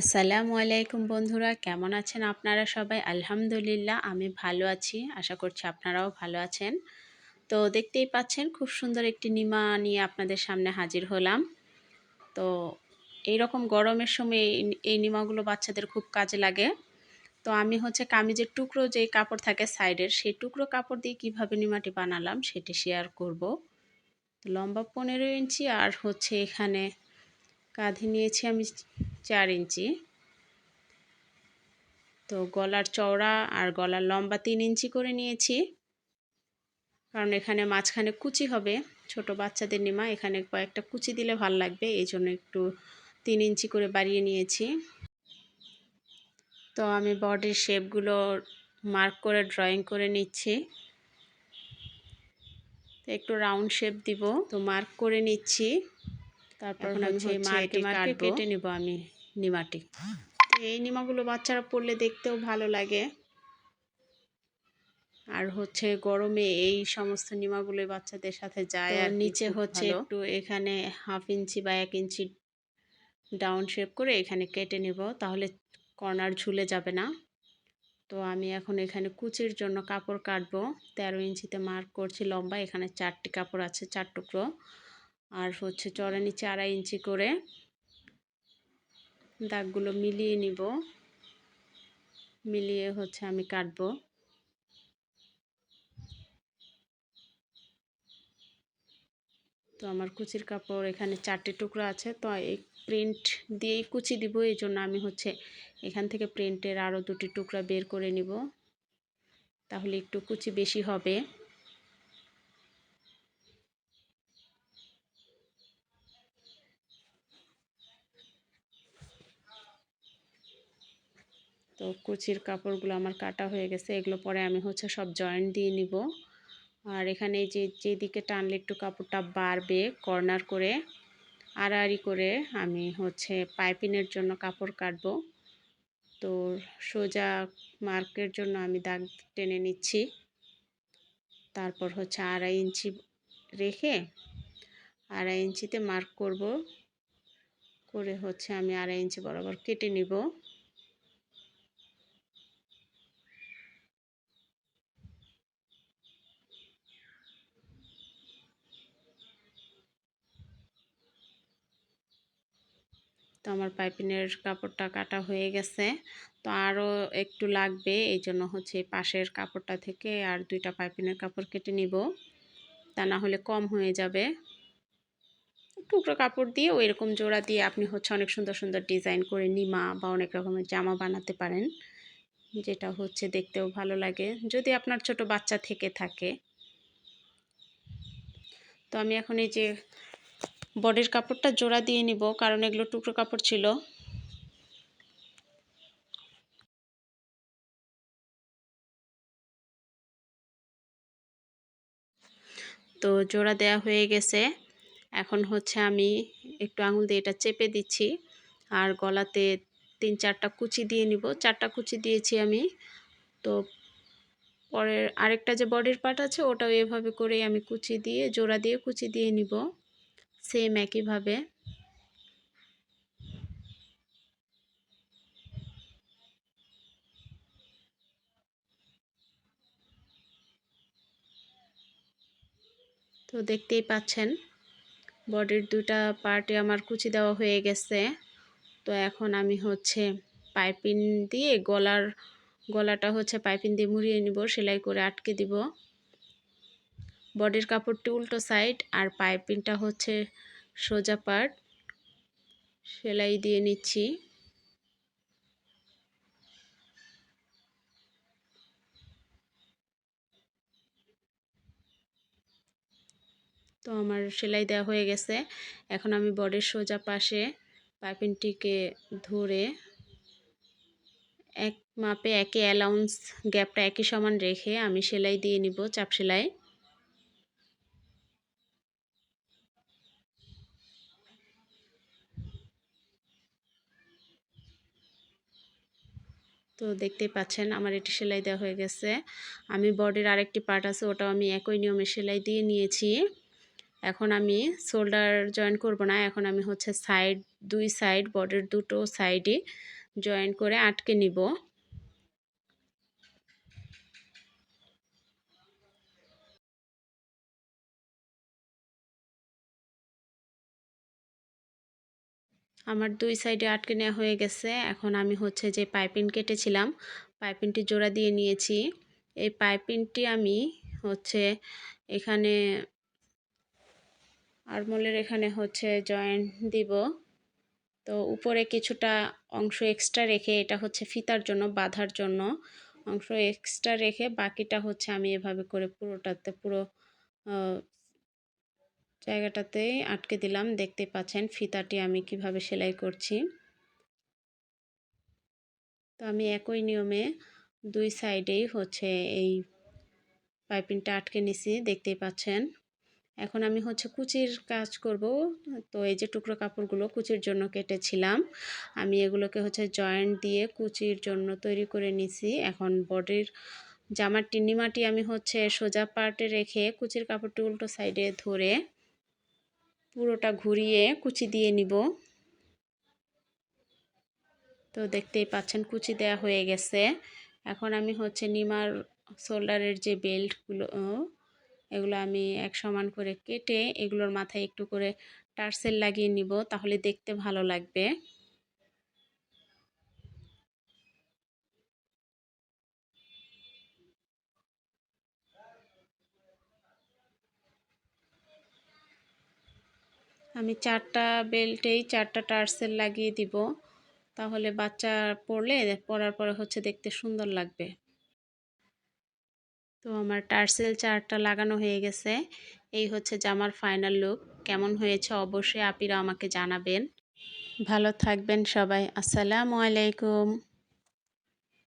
আসসালামু আলাইকুম বন্ধুরা, কেমন আছেন আপনারা সবাই? আলহামদুলিল্লাহ, আমি ভালো আছি। আশা করছি আপনারাও ভালো আছেন। তো দেখতেই পাচ্ছেন, খুব সুন্দর একটি নিমা নিয়ে আপনাদের সামনে হাজির হলাম। তো এই রকম গরমের সময় এই নিমাগুলো বাচ্চাদের খুব কাজে লাগে। তো আমি হচ্ছে কামিজের টুকরো যে কাপড় থাকে সাইডের, সেই টুকরো কাপড় দিয়ে কীভাবে নিমাটি বানালাম সেটি শেয়ার করব। লম্বা পনেরো ইঞ্চি আর হচ্ছে এখানে কাঁধে নিয়েছি আমি চার ইঞ্চি। তো গলার চওড়া আর গলার লম্বা তিন ইঞ্চি করে নিয়েছি। কারণ এখানে মাঝখানে কুচি হবে ছোট বাচ্চাদের নিমা এখানে কয়েকটা কুচি দিলে ভালো লাগবে এই জন্য একটু তিন ইঞ্চি করে বাড়িয়ে নিয়েছি। তো আমি বডির শেপগুলো মার্ক করে ড্রয়িং করে নিচ্ছি। একটু রাউন্ড শেপ দিব তো মার্ক করে নিচ্ছি। তারপর সেই মার্কে মার্কে কেটে নিব আমি। নিমাটি। এই নিমাগুলো বাচ্চারা পড়লে দেখতেও ভালো লাগে। আর হচ্ছে গরমে এই সমস্ত নিমাগুলো বাচ্চাদের সাথে যায় আর নিচে হচ্ছে একটু এখানে হাফ ইঞ্চি বা এক ইঞ্চি ডাউন শেপ করে এখানে কেটে নেব তাহলে কর্নার ঝুলে যাবে না। তো আমি এখন এখানে কুচির জন্য কাপড় কাটবো। তেরো ইঞ্চিতে মার্ক করছি লম্বা এখানে চারটি কাপড় আছে চার টুকরো। আর হচ্ছে চড়া নিচে আড়াই ইঞ্চি করে দাগগুলো মিলিয়ে নিব। মিলিয়ে হচ্ছে আমি কাটব। তো আমার কুচির কাপড় এখানে চারটে টুকরো আছে, তো এই প্রিন্ট দিয়েই কুচি দিব, এই জন্য আমি হচ্ছে এখান থেকে প্রিন্টের আরও দুটি টুকরা বের করে নিব। তাহলে একটু কুচি বেশি হবে। তো কুচির কাপড়গুলো আমার কাটা হয়ে গেছে, এগুলো পরে আমি হচ্ছে সব জয়েন্ট দিয়ে নিব। আর এখানে যে, যেদিকে টানলে একটু কাপড়টা বাড়বে কর্নার করে, আড়াআড়ি করে আমি হচ্ছে পাইপিনের জন্য কাপড় কাটবো। তো সোজা মার্কের জন্য আমি দাগ টেনে নিচ্ছি। তারপর হচ্ছে আড়াই ইঞ্চি রেখে আড়াই ইঞ্চিতে মার্ক করব, করে হচ্ছে আমি আড়াই ইঞ্চি বরাবর কেটে নিব। তো আমার পাইপিনের কাপড়টা কাটা হয়ে গেছে। তো আরও একটু লাগবে এই জন্য হচ্ছে পাশের কাপড়টা থেকে আর দুইটা পাইপিনের কাপড় কেটে নিব। তা না হলে কম হয়ে যাবে। টুকরো কাপড় দিয়ে ওই রকম জোড়া দিয়ে আপনি হচ্ছে অনেক সুন্দর সুন্দর ডিজাইন করে নিমা বা অনেক রকমের জামা বানাতে পারেন। যেটা হচ্ছে দেখতেও ভালো লাগে, যদি আপনার ছোট বাচ্চা থেকে থাকে। তো আমি এখন এই যে বডির কাপড়টা জোড়া দিয়ে নিব, কারণ এগুলো টুকরো কাপড় ছিল। তো জোড়া দেয়া হয়ে গেছে। এখন হচ্ছে আমি একটু আঙুল দিয়ে এটা চেপে দিচ্ছি, আর গলাতে তিন চারটা কুচি দিয়ে নিব। চারটা কুচি দিয়েছি আমি। তো পরের আরেকটা যে বডির পার্ট আছে, ওটাও এভাবে করেই আমি কুচি দিয়ে, জোড়া দিয়ে কুচি দিয়ে নিব। সেম একইভাবে তো দেখতেই পাচ্ছেন, বডির দুটা পার্টে আমার কুচি দেওয়া হয়ে গেছে। তো এখন আমি হচ্ছে পাইপিন দিয়ে গলার, গলাটা হচ্ছে পাইপিন দিয়ে মুড়িয়ে নিব, সেলাই করে আটকে দিব। বডির কাপড়টি উল্টো সাইড আর পাইপিংটা হচ্ছে সোজা পার্ট। সেলাই দিয়ে নিচ্ছি। তো আমার সেলাই দেওয়া হয়ে গেছে। এখন আমি বডির সোজা পাশে পাইপিংটিকে ধরে এক মাপে একই অ্যালাউন্স গ্যাপটা একই সমান রেখে আমি সেলাই দিয়ে নিব চাপ সেলাই। তো দেখতেই পাচ্ছেন আমার এটি সেলাই দেওয়া হয়ে গেছে। আমি বডির আরেকটি পার্ট আছে, ওটাও আমি একই নিয়মে সেলাই দিয়ে নিয়েছি। এখন আমি শোল্ডার জয়েন করব না, এখন আমি হচ্ছে সাইড, দুই সাইড বডির দুটো সাইডই জয়েন করে আটকে নিব। আমার দুই সাইডে আটকে নেওয়া হয়ে গেছে। এখন আমি হচ্ছে যে পাইপিং কেটেছিলাম, পাইপিংটি জোড়া দিয়ে নিয়েছি। এই পাইপিংটি আমি হচ্ছে এখানে আরমোলের এখানে হচ্ছে জয়েন্ট দিব। তো উপরে কিছুটা অংশ এক্সট্রা রেখে এটা হচ্ছে ফিতার জন্য, বাঁধার জন্য অংশ এক্সট্রা রেখে বাকিটা হচ্ছে আমি এভাবে করে পুরোটাতে পুরো জায়গাটাতেই আটকে দিলাম। দেখতে পাচ্ছেন ফিতাটি আমি কীভাবে সেলাই করছি। তো আমি একই নিয়মে দুই সাইডেই হচ্ছে এই পাইপিংটা আটকে নিছি, দেখতেই পাচ্ছেন। এখন আমি হচ্ছে কুচির কাজ করব। তো এই যে টুকরো কাপড়গুলো কুচির জন্য কেটেছিলাম, আমি এগুলোকে হচ্ছে জয়েন্ট দিয়ে কুচির জন্য তৈরি করে নিছি। এখন বডির জামার টিন্নিমাটি আমি হচ্ছে সোজা পার্টে রেখে কুচির কাপড়টি উল্টো সাইডে ধরে পুরোটা ঘুরিয়ে কুচি দিয়ে নিব। তো দেখতেই পাচ্ছেন কুচি দেয়া হয়ে গেছে। এখন আমি হচ্ছে নিমার শোল্ডারের যে বেল্টগুলো, এগুলো আমি এক সমান করে কেটে এগুলোর মাথায় একটু করে টার্সেল লাগিয়ে নিব, তাহলে দেখতে ভালো লাগবে। আমি চারটা বেল্টেই চারটা টার্সেল লাগিয়ে দিব। তাহলে বাচ্চা পরলে পরার পরে হচ্ছে দেখতে সুন্দর লাগবে। তো আমার টার্সেল চারটা লাগানো হয়ে গেছে। এই হচ্ছে জামার ফাইনাল লুক। কেমন হয়েছে অবশ্যই আপিরা আমাকে জানাবেন। ভালো থাকবেন সবাই। আসসালামু আলাইকুম।